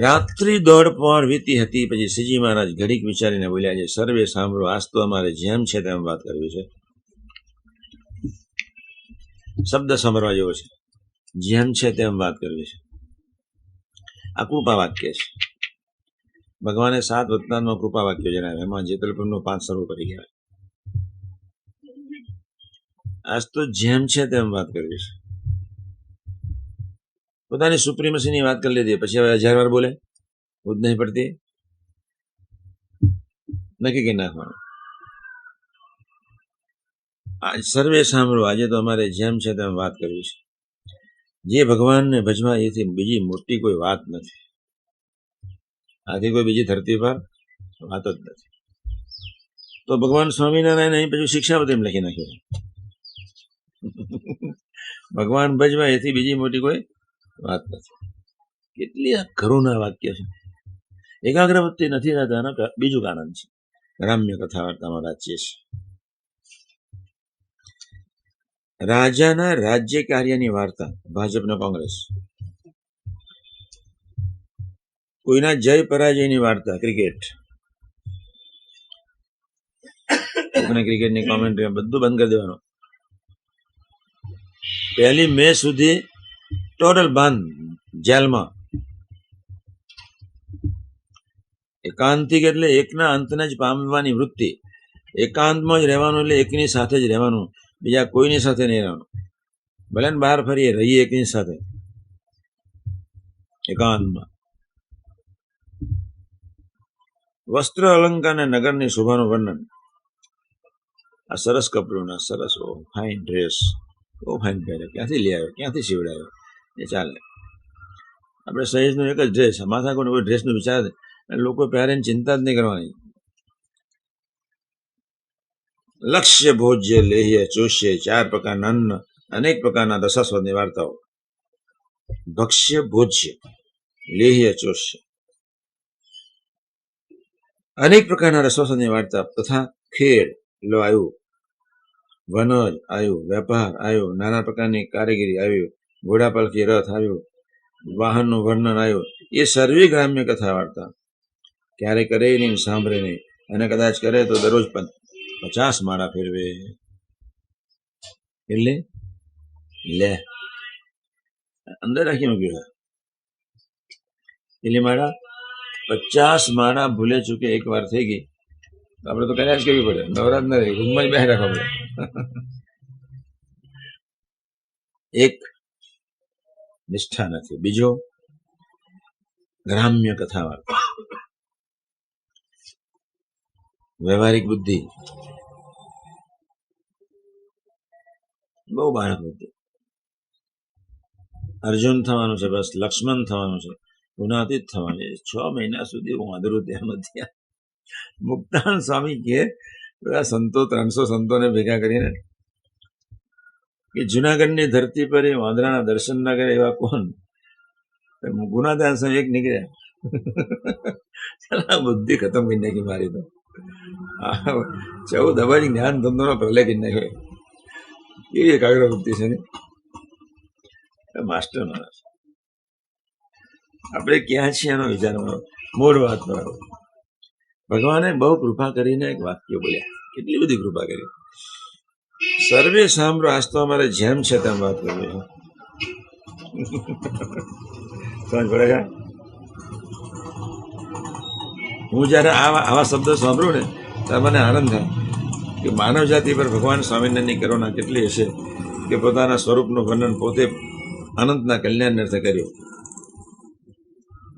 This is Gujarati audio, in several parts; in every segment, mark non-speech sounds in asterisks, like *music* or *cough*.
રાત્રિ દોડ પર વીતી હતી. પછી શ્રીજી મહારાજ ઘડીક વિચારીને બોલ્યા છે, સર્વે સાંભળો, આજ તો અમારે જેમ છે તેમ વાત કરવી છે. શબ્દ સાંભળવા જેવો છે. જેમ છે તેમ વાત કરવી છે. આ કૃપા વાક્ય છે. ભગવાને સાત વતનામાં કૃપા વાક્યો જણાવ્યા. એમાં જેતલપુરનું પાંચ શરૂ કરી ગયા આજ તો જેમ છે તેમ વાત કરવી છે. પોતાની સુપ્રીમસીની વાત કરી લીધી. પછી હવે હજાર વાર બોલે, ભૂત નહીં પડતી. નક્કી કરી નાખવાનું. આજ સર્વે સાંભળો. આજે તો અમારે જેમ છે તેમ વાત કરવી છે. જે ભગવાનને ભજવા એથી બીજી મોટી કોઈ વાત નથી. આથી કોઈ બીજી ધરતી પર વાત જ નથી. તો ભગવાન સ્વામિનારાયણ અહીં પછી શિક્ષાપત્રી લખી નાખ્યું. ભગવાન ભજવા એથી બીજી મોટી કોઈ વાત નથી. કેટલી કરુણા વાક્ય છે. એકાગ્રવૃત્તિ નથી રહેતા એનું બીજું કારણ છે. રામ્ય કથા વાર્તામાં વાંચીએ છીએ. રાજાના રાજ્ય કાર્યની વાર્તા, ભાજપના કોંગ્રેસ. કોઈના જય પરાજયની વાર્તા, ક્રિકેટ. કોકને ક્રિકેટની કોમેન્ટ્રી બધું બંધ કરી દેવાનું. પહેલી મે સુધી ટોટલ બંધ જેલમાં એકાંતિક એટલે એકના અંતને જ પામવાની વૃત્તિ. એકાંતમાં જ રહેવાનું એટલે એકની સાથે જ રહેવાનું. બીજા કોઈની સાથે નહીં રહેવાનું. ભલે ને બહાર ફરીએ, રહીએ એકની સાથે. એકાંતમાં. વસ્ત્ર અલંકાર અને નગરની શોભાનું વર્ણન. આ સરસ કપડું સરસ, ઓ ફાઇન ડ્રેસ ઓ ફાઇન પહેર્યો. ક્યાંથી લઈ આવ્યો? ક્યાંથી સીવડાયો? એ ચાલે. આપણે સહેજનો એક જ ડ્રેસ માથા કોઈ કોઈ ડ્રેસનું વિચાર જ નહીં. લોકો પહેરે ને ચિંતા જ નહીં કરવાની. લક્ષ્ય ભોજ્ય લેહ્ય ચોષ્ય, ચાર પ્રકારના અન્ન, અનેક પ્રકારના રસાસ્વાદની વાર્તાઓ. ભક્ષ્ય ભોજ્ય, લેહ્ય ચોષ્ય. અનેક પ્રકારના રસાસ્વાદની વાર્તા તથા ખેડ, લો આવ્યું, વનજ આવ્યું, વેપાર આવ્યો, નાના પ્રકારની કારીગરી આવ્યું ઘોડાપાલકી રથ આવ્યો વાહનનું વર્ણન આવ્યું. એ સર્વે ગ્રામ્ય કથા વાર્તા ક્યારે કરે નહીં સાંભળે નહીં. અને કદાચ કરે તો દરરોજ પ- પચાસ માળા ફેરવે. એટલે? લે. અંદર રાખી મૂક્યું છે. એટલે માળા પચાસ માળા ભૂલે ચૂકે એક વાર થઈ ગઈ. તો આપણે તો કર્યા જ કરવી પડે. નવરાત ના રહી. રૂમમાં જ બેસી રાખવા પડે. *laughs* એક નિષ્ઠા નથી બીજો, ગ્રામ્ય કથા વાર્તા વ્યવહારિક બુદ્ધિ. બહુ બાળક બુદ્ધિ. અર્જુન થવાનું છે, બસ. લક્ષ્મણ થવાનું છે. ગુનાતીત થવાનું છે. છ મહિના સુધી હું અધરું ત્યાં નથી મુક્તાન સ્વામી કે સંતો ત્રણસો સંતોને ભેગા કરીને કે જુનાગઢની ધરતી પર એ વાંદરાના દર્શન ના કરે એવા કોણ? ગુનાદાન સ્વામી એક નીકળ્યા બુદ્ધિ ખતમ કરી નાખી મારી તો. ચૌદ અબાજી જ્ઞાન ધંધોનો પ્રલય કરી નાખ્યો. એવી એકાગ્ર વૃત્તિ છે ને? માસ્ટર માણસ. આપણે ક્યાં છીએ એનો વિચાર મારો મૂળ વાત મારો ભગવાને બહુ કૃપા કરીને એક વાક્ય બોલ્યા. કેટલી બધી કૃપા કરી. સર્વે સાંભળો, આજ તો અમારે જેમ છે તેમ વાત કરવી છે. સમજ પડે છે? હું જ્યારે આવા આવા શબ્દો સાંભળું ને, ત્યારે મને આનંદ થાય કે માનવ જાતિ પર ભગવાન સ્વામિનારાયણની કરુણા કેટલી હશે કે પોતાના સ્વરૂપનું વર્ણન પોતે અનંતના કલ્યાણ અર્થે કર્યું.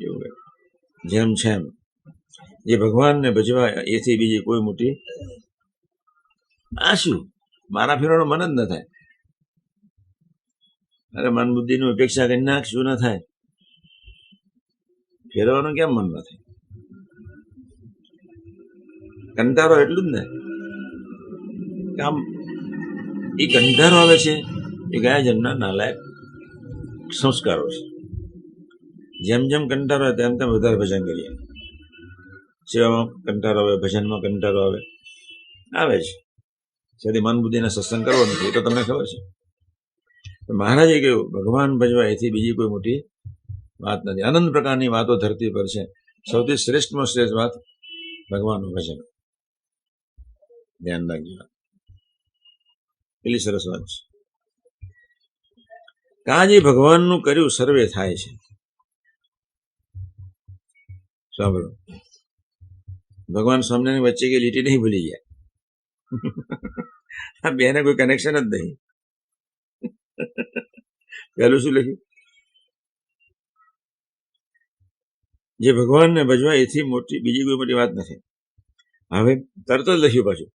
એવું જેમ છે એમ. જે ભગવાનને ભજવા, એથી બીજી કોઈ મોટી આ શું મારા ફેરવાનું મન જ ન થાય. અરે મન બુદ્ધિની ઉપેક્ષા કરી નાખ શું ન થાય. ફેરવાનું કેમ મન ન થાય? કંટારો એટલું જ ને? આમ, એ કંટારો આવે છે એ ગયા જન્મના નાલાયક સંસ્કારો છે. જેમ જેમ કંટારો આવે તેમ તેમ વધારે ભજન કરીએ. સેવામાં કંટારો આવે, ભજનમાં કંટારો આવે. આવે છે જેથી મન બુદ્ધિને સત્સંગ કરવો નથી એ તો તમને ખબર છે. મહારાજે કહ્યું, ભગવાન ભજવા એથી બીજી કોઈ મોટી વાત નથી. અનંત પ્રકારની વાતો ધરતી પર છે. સૌથી શ્રેષ્ઠમાં શ્રેષ્ઠ વાત ભગવાનનું ભજન. ધ્યાન રાખજો. પેલી સરસ વાત છે. કાજે ભગવાનનું કર્યું સર્વે થાય છે. સાંભળો. ભગવાન સામેની વચ્ચે કે લીટી નહીં ભૂલી ગયા આ બેને કોઈ કનેક્શન જ નહીં. પહેલું શું લખ્યું? જે ભગવાનને ભજવા એથી મોટી, બીજી કોઈ મોટી વાત નથી. હવે તરત જ લખ્યું પાછું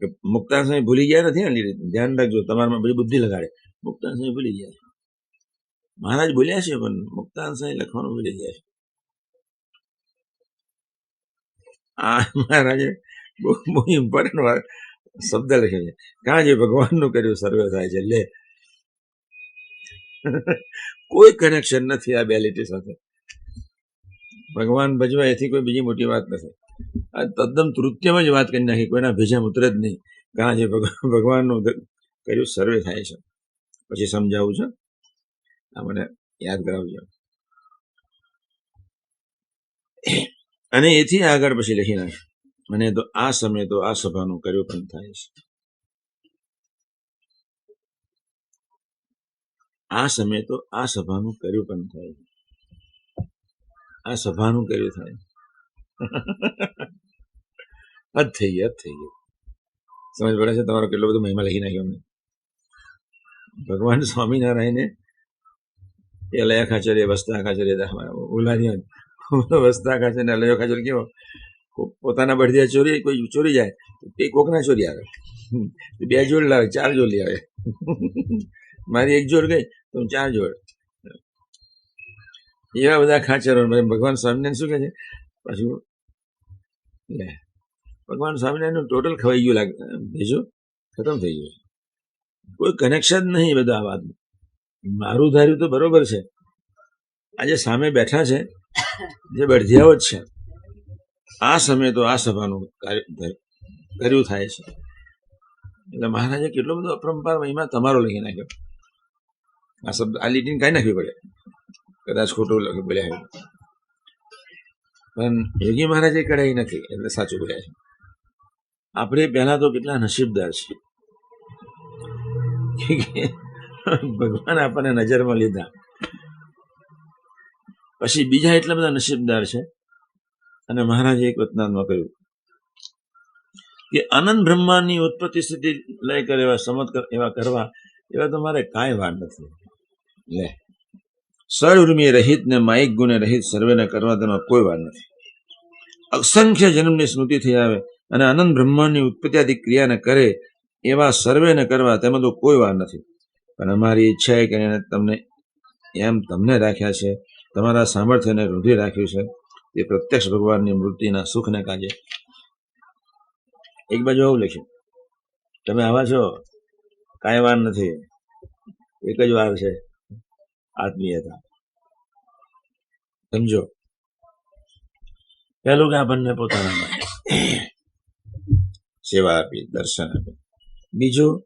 કે મુક્તાન સ્વામી ભૂલી ગયા નથી આની રીતે ધ્યાન રાખજો, તમારામાં બધી બુદ્ધિ લગાડે. મુક્તાન સ્વામી ભૂલી ગયા છે. મહારાજ બોલ્યા છે, પણ મુક્તાન સ્વામી લખવાનું ભૂલી ગયા છે. આ મહારાજે બહુ બહુ ઇમ્પોર્ટન્ટ શબ્દ લખ્યો છે. કાં જે ભગવાનનું કર્યું, સર્વે થાય છે. લે. કોઈ કનેક્શન નથી આ બે લીટી સાથે. ભગવાન ભજવા એથી કોઈ બીજી મોટી વાત નથી. આ તદ્દન તૃત્યમાં જ વાત કરી નાખી, કોઈના ભેજા ઉતરે જ નહીં. કાં જે ભગ- ભગવાનનું કર્યું, સર્વે થાય છે. પછી સમજાવું છું. આ મને યાદ કરાવજો. અને એથી આગળ પછી લખી નાખ મને તો આ સમયે તો આ સભાનું કર્યું પણ થાય છે. આ સમયે તો આ સભાનું કર્યું પણ થાય છે. આ સભાનું કર્યું થાય. હદ થઈ ગઈ, હદ થઈ ગઈ. સમજ પડે છે તમારો કેટલો બધો મહિમા લખી નાખ્યો અમને ભગવાન સ્વામિનારાયણે એ લયા ખાચર એ વસ્તા ખાચર એ ઉલાની વસ્તા ખાચર ને લયો ખાચર કેવો? કો- પોતાના બળદિયા ચોરી, કોઈ ચોરી જાય, તો કોકના ચોરી આવે. બે જોડ લાવે, ચાર જોડ આવે. મારી એક જોડ ગઈ, તો ચાર જોડ. એવા બધા ખાચરો ભગવાન સ્વામિનારાયણ શું કહે છે? પાછું, લે. ભગવાન સ્વામિનારાયણનું ટોટલ ખવાઈ ગયું લાગે બીજું ખતમ થઈ ગયું. કોઈ કનેક્શન નહીં બધા આ વાતનું. મારું ધાર્યું તો બરોબર છે. આજે સામે બેઠા છે, જે બળધિયાઓ જ છે. આ સમયે તો આ સભાનું કાર્ય થાય છે. એટલે મહારાજે કેટલો બધો અપરંપાર મહિમા તમારો લખી નાખ્યો. આ શબ્દ આ લીટીને કાંઈ નાખવી પડે? કદાચ ખોટું લખી બોલ્યા હોય. પણ યોગી મહારાજે કઢાઈ નથી, એટલે સાચું બોલ્યા છે. આપણે પહેલા તો કેટલા નસીબદાર છે ભગવાન આપણને નજરમાં લીધા. પછી બીજા એટલા બધા નસીબદાર છે. અને મહારાજે એક વતનામાં કહ્યું કે અનંત બ્રહ્માની ઉત્પત્તિ સ્થિતિ લય કરે એવા સમત એવા કરવા, એવા તો મારે કાંઈ વાર નથી. લે. સર્વર્મી રહિત ને માઇક ગુણે રહિત સર્વેને કરવા તેમાં કોઈ વાર નથી. અસંખ્ય જન્મની સ્મૃતિ થઈ આવે અને અનંત બ્રહ્માંડની ઉત્પત્તિ ક્રિયાને કરે એવા સર્વેને કરવા તેમાં તો કોઈ વાર નથી. પણ અમારી ઈચ્છા એ કરીને તમને એમ તમને રાખ્યા છે, તમારા સામર્થ્યને રૂઢી રાખ્યું છે તે પ્રત્યક્ષ ભગવાનની મૂર્તિના સુખને કાજે એક બાજુ આવું લખ્યું તમે આવા છો, કાંઈ વાર નથી. એક જ વાર છે. આત્મીયતા સમજો? પહેલું કે આપણને પોતાના સેવા આપી, દર્શન આપી. બીજું,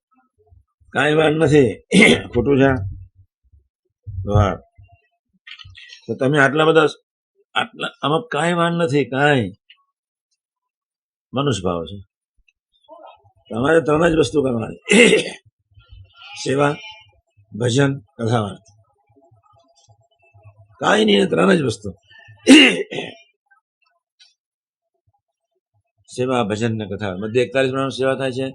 કાંઈ વાર નથી. ખોટું છે? વાહ. તો તમે આટલા બધા આટલા આમાં કાંઈ વાન નથી, કાંઈ. મનુષ્ય ભાવ છે. તમારે ત્રણ જ વસ્તુ કરવાની. સેવા, ભજન કથા કાંઈ નહીં ત્રણ જ વસ્તુ. સેવા, ભજન ને કથા મધ્ય એકતાલીસ પ્રમાણે સેવા થાય છે.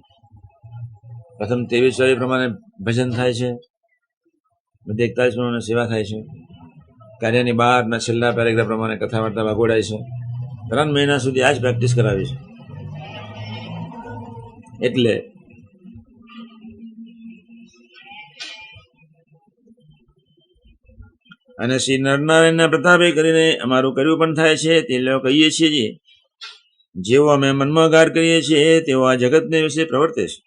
પ્રથમ ત્રેવીસ વાળી પ્રમાણે ભજન થાય છે. મધ્ય એકતાલીસ પ્રમાણે સેવા થાય છે. કાર્યની બહારના છેલ્લા પેરેગ્રાફ પ્રમાણે કથા વાર્તા વાગોડાય છે. ત્રણ મહિના સુધી આ જ પ્રેક્ટિસ કરાવી છે. એટલે અને શ્રી નરનારાયણના પ્રતાપે કરીને અમારું કર્યું પણ થાય છે, તે લોકો કહીએ છીએ જેવો અમે મનમાં ગાર કરીએ છીએ, તેવો આ જગતને વિશે પ્રવર્તે છે.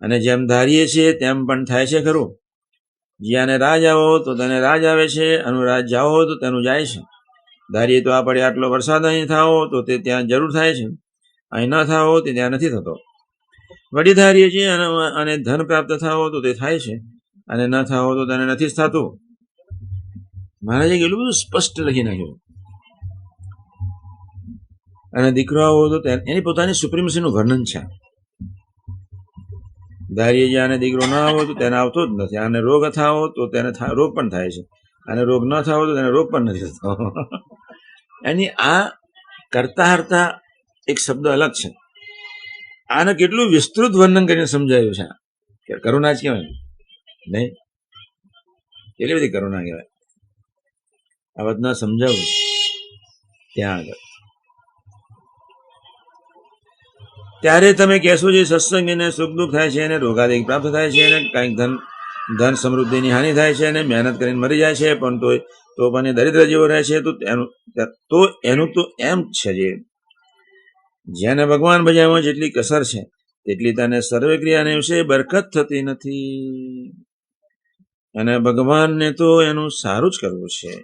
અને જેમ ધારીએ છીએ, તેમ પણ થાય છે ખરું. જ્યાંને રાજ આવો તો તેને રાજ આવે છે અનુરાજ જાઓ તો તેનું જાય છે. ધારીએ તો આ પડે આટલો વરસાદ અહીં થાવો તો તે ત્યાં જરૂર થાય છે. અહીં ન થાવો તે ત્યાં નથી થતો. વળી ધારીએ છીએ અને અને ધન પ્રાપ્ત થાવો તો તે થાય છે. અને ન થાવો તો તેને નથી થતું. મહારાજે કેટલું બધું સ્પષ્ટ લખી નાખ્યું. અને દીકરો આવો તો એની પોતાની સુપ્રીમસીનું વર્ણન છે. ધારીએ જે આને દીકરો ના આવો તો તેને આવતો જ નથી. આને રોગ થાવો તો તેને રોગ પણ થાય છે. અને રોગ ન થાવો તો તેને રોગ પણ નથી થતો. *laughs* એની આ કરતા હરતા એક શબ્દ અલગ છે. આને કેટલું વિસ્તૃત વર્ણન કરીને સમજાયું છે કે કરુણા જ કહેવાય નહીં? કેટલી બધી કરુણા કહેવાય? આ વાત ના સમજાવું. ત્યાં આગળ. ત્યારે તમે કહેશો જે સત્સંગ એને સુખ દુઃખ થાય છે, એને રોગાદિક પ્રાપ્ત થાય છે, એને કંઈક ધન ધન સમૃદ્ધિની હાનિ થાય છે અને મહેનત કરીને મરી જાય છે, પણ તો તો પણ એ દરિદ્ર જેવો રહે છે, તો એનું તો એનું તો એમ છે જે. જેને ભગવાન ભજામાં જેટલી કસર છે, તેટલી તને સર્વે ક્રિયાને વિશે બરકત થતી નથી. અને ભગવાનને તો એનું સારું જ કરવું છે.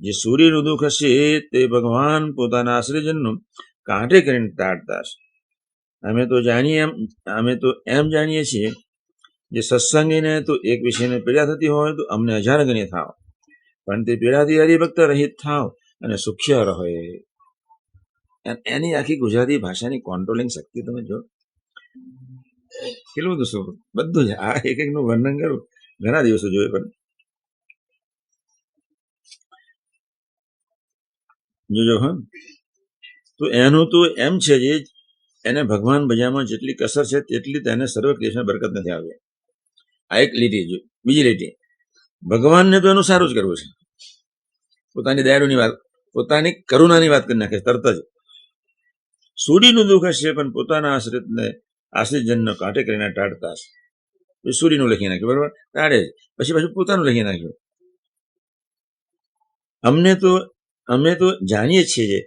જે સૂર્યનું દુઃખ હશે, તે ભગવાન પોતાના આશ્રયજનનું કાંઠે કરીને ટાળતા હશે. અમે તો જાણીએ એમ, અમે તો એમ જાણીએ છીએ જે સત્સંગીને તો એક વિષયને પીડા થતી હોય તો અમને હજાર ગણી થાવ. પણ તે પીડાથી હરિભક્ત રહિત થાવ અને સુખ્ય રહે એની આખી ગુજરાતી ભાષાની કોન્ટ્રોલિંગ શક્તિ તમે જો. કેટલું બધું બધું જ. આ એક એકનું વર્ણન કરું. ઘણા દિવસો જોઈએ પણ. જોજો, હા. તો એનું તો એમ છે જે એને ભગવાન બજારમાં જેટલી કસર છે તેટલી તેને સર્વ ક્રિયામાં બરકત નથી આવી. આ એક લીટી બીજી લીટી. ભગવાનને તો એનું સારું જ કરવું છે. પોતાની દયાળુની વાત, પોતાની કરુણાની વાત કરી નાખે તરત જ. સૂર્યનું દુઃખ હશે પણ પોતાના આશ્રિતને આશ્રિતજનનો કાંઠે કરીને ટાળતા હશે. સૂર્યનું લખી નાખ્યું, બરાબર? ટાળે. પછી પાછું પોતાનું લખી નાખ્યું. અમને તો, અમે તો જાણીએ છીએ